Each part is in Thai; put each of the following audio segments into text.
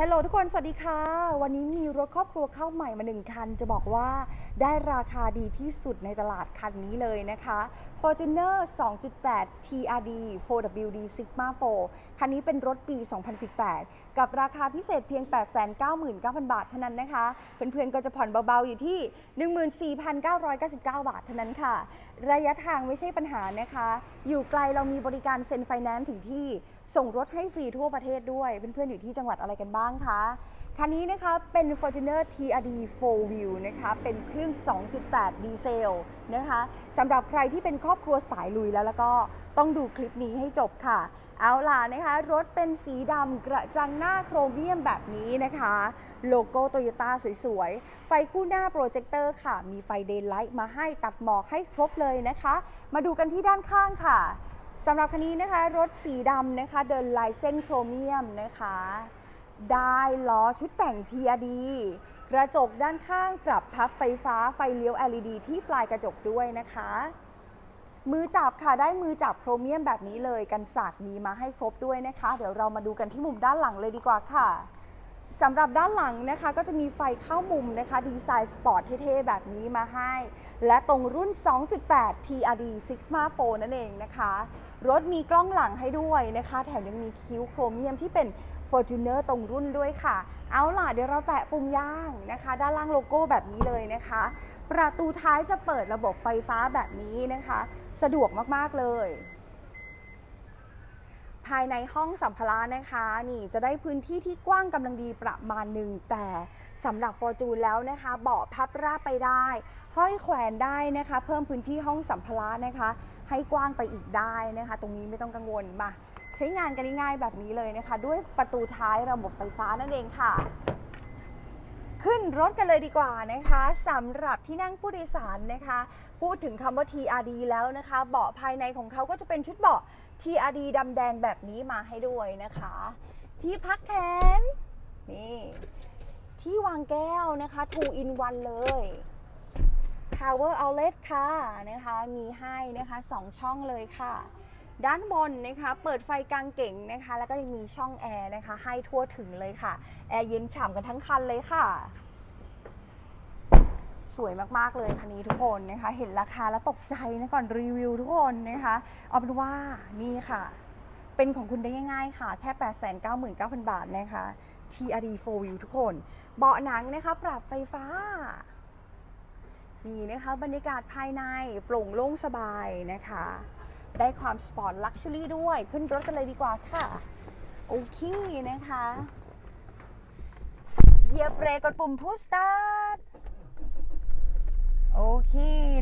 ฮลโหลทุกคน สวัสดีค่ะ วันนี้มีรถครอบครัวเข้าใหม่มาหนึ่งคัน จะบอกว่าได้ราคาดีที่สุดในตลาดคันนี้เลยนะคะ Fortuner 2.8 TRD 4WD Sigma 4 คันนี้เป็นรถปี 2018 กับราคาพิเศษเพียง 899,000 บาทเท่านั้นนะคะ เพื่อนๆ ก็จะผ่อนเบาๆ อยู่ที่ 14,999 บาทเท่านั้นค่ะ ระยะทางไม่ใช่ปัญหานะคะ อยู่ไกลเรามีบริการเซ็นไฟแนนซ์ถึงที่ ส่งรถให้ฟรีทั่วประเทศด้วย เพื่อนๆ อยู่ที่จังหวัดอะไรกันบ้างคะ คันนี้นะคะเป็น Fortuner TRD 4 Wheel นะคะเป็นเครื่อง 2.8 ดีเซลนะคะสำหรับใครที่เป็นครอบครัวสายลุยแล้วแล้วก็ต้องดูคลิปนี้ให้จบค่ะ เอาล่ะนะคะ รถเป็นสีดำกระจังหน้าโครเมียมแบบนี้นะคะ โลโก้โตโยต้าสวยๆ ไฟคู่หน้าโปรเจคเตอร์ค่ะ มีไฟเดย์ไลท์มาให้ตัดหมอกให้ครบเลยนะคะ มาดูกันที่ด้านข้างค่ะสำหรับคันนี้นะคะ รถสีดำนะคะ เดินลายเส้นโครเมียมนะคะ ได้ล้อชุดแต่ง TRD กระจกด้านข้างปรับพับไฟฟ้าไฟเลี้ยว LED ที่ปลายกระจกด้วยนะคะ มือจับค่ะได้มือจับโครเมียมแบบนี้เลยกันสาดมีมาให้ครบด้วยนะคะ เดี๋ยวเรามาดูกันที่มุมด้านหลังเลยดีกว่าค่ะ สำหรับด้านหลังนะคะก็จะมีไฟเข้ามุมนะคะดีไซน์สปอร์ตเท่ๆ แบบนี้มาให้ และตรงรุ่น 2.8 TRD Sigma 4นั่นเองนะคะ รถมีกล้องหลังให้ด้วยนะคะ แถมยังมีคิ้วโครเมียมที่เป็น Fortuner ตรงรุ่นด้วยค่ะ เอาล่ะเดี๋ยวเราแตะปุ่มย่างนะคะ ด้านล่างโลโก้แบบนี้เลยนะคะ ประตูท้ายจะเปิดระบบไฟฟ้าแบบนี้นะคะ สะดวกมากๆเลย ภายในห้องสัมภาระนะคะ นี่จะได้พื้นที่ที่กว้างกำลังดีประมาณหนึ่งแต่สำหรับฟอร์จูนแล้วนะคะ เบาะพับราบไปได้ ห้อยแขวนได้นะคะ เพิ่มพื้นที่ห้องสัมภาระนะคะ ให้กว้างไปอีกได้นะคะ ตรงนี้ไม่ต้องกังวลมาใช้งานกันง่ายๆแบบนี้เลยนะคะ ด้วยประตูท้ายระบบไฟฟ้านั่นเองค่ะ ขึ้นรถกันเลยดีกว่านะคะสำหรับที่นั่งผู้โดยสารนะคะ พูดถึงคำว่า TRD แล้วนะคะ เบาะภายในของเขาก็จะเป็นชุดเบาะ TRD ดำแดงแบบนี้มาให้ด้วยนะคะ ที่พักแขนนี่ที่วางแก้วนะคะ 2 in 1 เลย Power Outlet ค่ะนะคะ มีให้นะคะ 2 ช่องเลยค่ะ ด้านบนนะคะเปิดไฟกลางเก่งนะคะ แล้วก็ยังมีช่องแอร์นะคะ ให้ทั่วถึงเลยค่ะ แอร์เย็นฉ่ำกันทั้งคันเลยค่ะ สวยมาก ๆ เลยคันนี้ทุกคนนะคะ เห็นราคาแล้วตกใจนะก่อนรีวิวทุกคนนะคะ เอาเป็นว่านี่ค่ะ เป็นของคุณได้ง่ายๆค่ะ แค่ 899,000 บาทนะคะ TRD 4 Wheel ทุกคน เบาะหนังนะคะ ปรับไฟฟ้านี่นะคะบรรยากาศภายในโปร่งโล่งสบายนะคะ ได้ความสปอร์ตลักชัวรี่ด้วย ขึ้นรถกันเลยดีกว่าค่ะ โอเคนะคะเหยียบเบรกกดปุ่มพุชสตาร์ทโอเค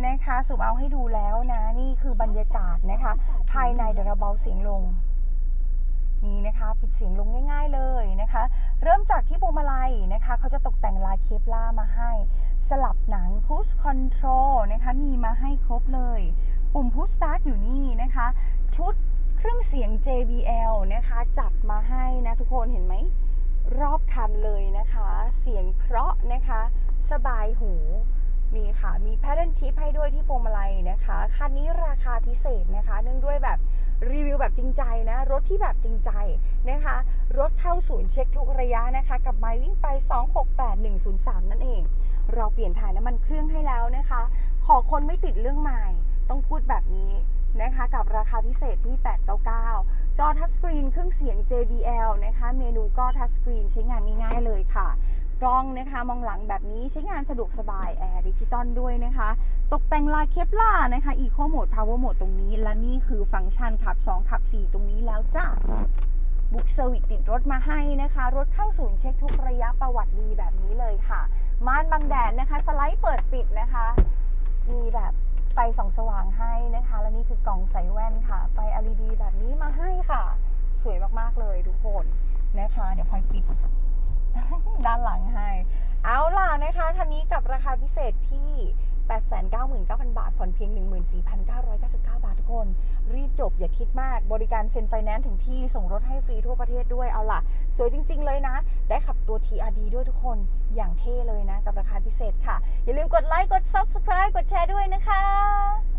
นะคะสูมเอาให้ดูแล้วนะ นี่คือบรรยากาศนะคะ ภายในเดี๋ยวเราเบาเสียงลงนี่นะคะปิดเสียงลงง่ายๆเลยนะคะ เริ่มจากที่พวงมาลัยนะคะ เขาจะตกแต่งลายเคปล่ามาให้ สลับหนัง Cruise Control นะคะ มีมาให้ครบเลย ปุ่ม Push Start อยู่นี่นะคะ ชุดเครื่องเสียง JBL นะคะ จัดมาให้นะทุกคนเห็นไหมรอบคันเลยนะคะ เสียงเพราะนะคะ สบายหูมีค่ะ มี Pattern Chip ให้ด้วยที่พวงมาลัยนะคะ คันนี้ราคาพิเศษนะคะ เนื่องด้วยแบบรีวิวแบบจริงใจนะ รถที่แบบจริงใจนะคะ รถเข้าศูนย์เช็คทุกระยะนะคะ กับไมวิ่งไป 268103 นั่นเอง เราเปลี่ยนถ่ายน้ำมันเครื่องให้แล้วนะคะ ขอคนไม่ติดเรื่องใหม่ ต้องพูดแบบนี้นะคะกับราคาพิเศษที่ 899 จอทัชสกรีนเครื่องเสียง JBL นะคะเมนูก็ทัชสกรีนใช้งานง่ายๆเลยค่ะกล้องนะคะมองหลังแบบนี้ใช้งานสะดวกสบายแอร์ดิจิตอลด้วยนะคะ ตกแต่งลายเคปล่านะคะ Eco Mode Power Mode ตรงนี้ และนี่คือฟังก์ชันขับ 2 ขับ 4 ตรงนี้แล้วจ้าบุ๊กเซอร์วิสติดรถมาให้นะคะ รถเข้าศูนย์เช็คทุกระยะประวัติดีแบบนี้เลยค่ะ ม่านบังแดดนะคะ สไลด์เปิดปิดนะคะ มีแบบ ไฟส่องสว่างให้นะคะ และนี่คือกล่องใส่แว่นค่ะ ไฟ LED แบบนี้มาให้ค่ะ สวยมากๆเลยทุกคนนะคะ เดี๋ยวพลอยปิด ด้านหลังให้ เอาล่ะนะคะคันนี้กับราคาพิเศษที่ 899,000 บาท ผ่อนเพียง 14,999 บาททุกคน รีบจบอย่าคิดมาก บริการเซ็นไฟแนนซ์ถึงที่ส่งรถให้ฟรีทั่วประเทศด้วยเอาล่ะ สวยจริง ๆ เลยนะ ได้ขับตัว TRD ด้วยทุกคนอย่างเท่เลยนะ กับราคาพิเศษค่ะ อย่าลืมกดไลค์กด Subscribe กดแชร์ด้วยนะคะ